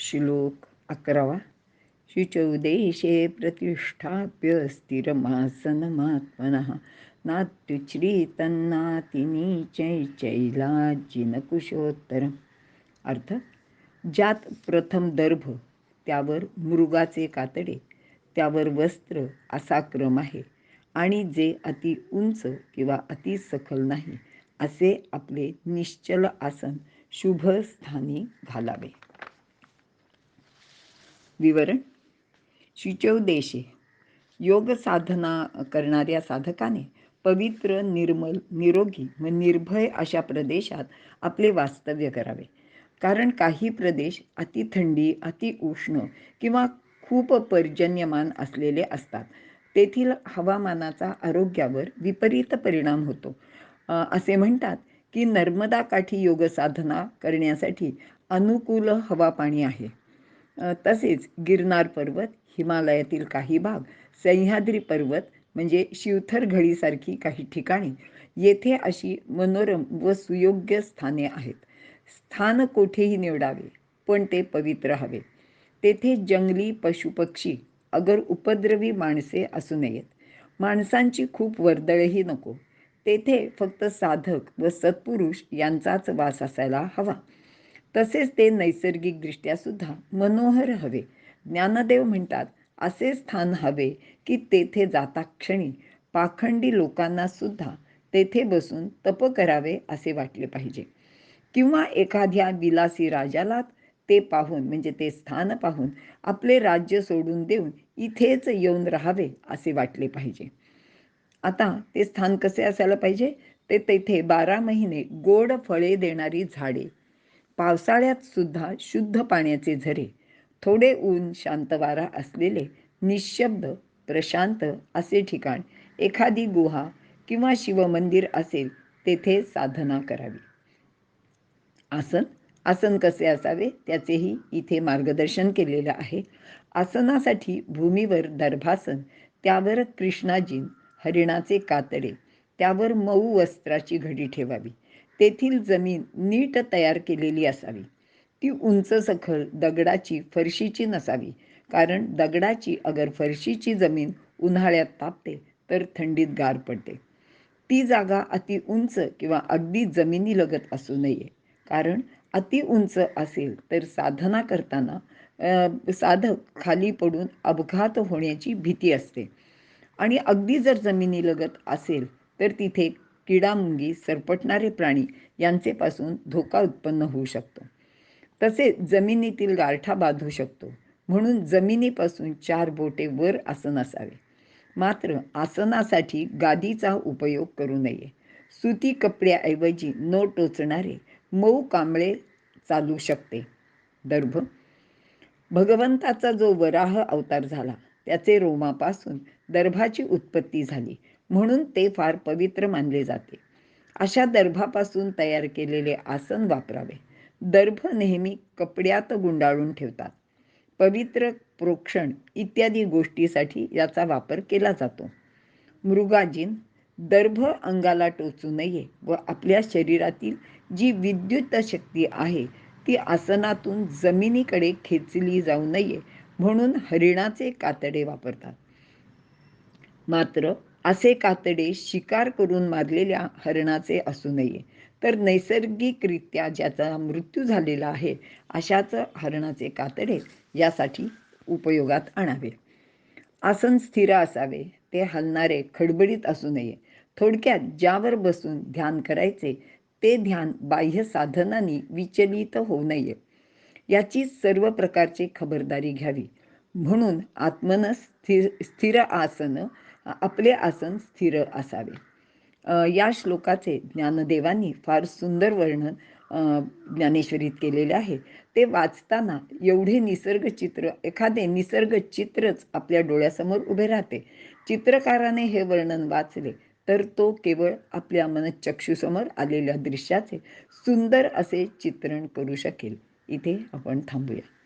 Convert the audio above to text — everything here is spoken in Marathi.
श्लोक अकरावा शुचौदेशे प्रतिष्ठाप्य स्थिरमासनमात्मनः. नात्युच्रीतन्नातिनीचैचैलाजिनकुशोत्तरम् अर्थ ज्यात प्रथम दर्भ त्यावर मृगाचे कातडे त्यावर वस्त्र असा क्रम आहे. आणि जे अति उंच किंवा अति सखल नाही असे आपले निश्चल आसन शुभ स्थानी घालावे. विवरण. शुचौदेशे योग साधना करणाऱ्या साधकाने पवित्र निर्मल निरोगी व निर्भय अशा प्रदेशात आपले वास्तव्य करावे. कारण काही प्रदेश अति थंडी अति उष्ण किंवा खूप पर्जन्यमान असलेले असतात. तेथील हवामानाचा आरोग्यावर विपरीत परिणाम होतो. असे म्हणतात की नर्मदा काठी योग साधना करण्यासाठी अनुकूल हवा पाणी आहे. तसेच गिरनार पर्वत हिमालयातील काही भाग सह्याद्री पर्वत म्हणजे शिवथर घडीसारखी काही ठिकाणी येथे अशी मनोरम व सुयोग्य स्थाने आहेत. स्थान कोठेही निवडावे पण ते पवित्र हवे. तेथे जंगली पशुपक्षी अगर उपद्रवी माणसे असू नयेत. माणसांची खूप वर्दळही नको. तेथे फक्त साधक व सत्पुरुष यांचाच वास असायला हवा. तसेच ते नैसर्गिकदृष्ट्या सुद्धा मनोहर हवे. ज्ञानदेव म्हणतात असे स्थान हवे की तेथे जाता क्षणी पाखंडी लोकांना सुद्धा तेथे बसून तप करावे असे वाटले पाहिजे. किंवा एखाद्या विलासी राजाला ते पाहून म्हणजे ते स्थान पाहून आपले राज्य सोडून देऊन इथेच येऊन राहावे असे वाटले पाहिजे. आता ते स्थान कसे असायला पाहिजे? ते तेथे बारा महिने गोड फळे देणारी झाडे पावसाळ्यात सुद्धा शुद्ध पाण्याचे झरे थोडे ऊन शांत वारा असलेले निशब्द प्रशांत असे ठिकाण एखादी गुहा किंवा शिवमंदिर असेल तेथे साधना करावी. आसन आसन कसे असावे त्याचेही इथे मार्गदर्शन केलेलं आहे. आसनासाठी भूमीवर दर्भासन त्यावर कृष्णाजीन हरिणाचे कातडे त्यावर मऊ वस्त्राची घडी ठेवावी. तेथील जमीन नीट तयार केलेली असावी. ती उंच सखल दगडाची फरशीची नसावी. कारण दगडाची अगर फरशीची जमीन उन्हाळ्यात तापते तर थंडीत गार पडते. ती जागा अति उंच किंवा अगदी जमिनीलगत असू नये. कारण अति उंच असेल तर साधना करताना साधक खाली पडून अपघात होण्याची भीती असते. आणि अगदी जर जमिनीलगत असेल तर तिथे किडामुंगी सरपटणारे प्राणी यांचेपासून धोका उत्पन्न होऊ शकतो. तसेच जमिनीतील गारठा बांधू शकतो. म्हणून जमिनीपासून चार बोटे वर आसन असावे. मात्र आसनासाठी गादीचा उपयोग करू नये. सुती कपड्याऐवजी न टोचणारे मऊ कांबळे चालू शकते. दर्भ भगवंताचा जो वराह अवतार झाला त्याचे रोमापासून दर्भाची उत्पत्ती झाली. म्हणून ते फार पवित्र मानले जाते. अशा दर्भापासून तयार केलेले आसन वापरावे. दर्भ नेहमी कपड्यात गुंडाळून ठेवतात. पवित्र प्रोक्षण इत्यादी गोष्टीसाठी याचा वापर केला जातो. मृगाजीन दर्भ अंगाला टोचू नये व आपल्या शरीरातील जी विद्युत शक्ती आहे ती आसनातून जमिनीकडे खेचली जाऊ नये म्हणून हरिणाचे कातडे वापरतात. मात्र असे कातडे शिकार करून मारलेल्या हरणाचे असू नये. तर नैसर्गिकरित्या ज्याचा मृत्यू झालेला आहे अशाच हरणाचे कातडे यासाठी उपयोगात आणावे. आसन स्थिर असावे ते हलणारे खडबडीत असू नये. थोडक्यात ज्यावर बसून ध्यान करायचे ते ध्यान बाह्य साधनांनी विचलित होऊ नये. याची सर्व प्रकारची खबरदारी घ्यावी. म्हणून आत्मन स्थिर स्थिर आसनं आपले आसन स्थिर असावे. या श्लोकाचे ज्ञानदेवांनी फार सुंदर वर्णन ज्ञानेश्वरीत केलेले आहे. ते वाचताना एवढे निसर्ग चित्र एखादे निसर्ग चित्रच आपल्या डोळ्यासमोर उभे राहते. चित्रकाराने हे वर्णन वाचले तर तो केवळ आपल्या मनचक्षुसमोर आलेल्या दृश्याचे सुंदर असे चित्रण करू शकेल. इथे आपण थांबूया.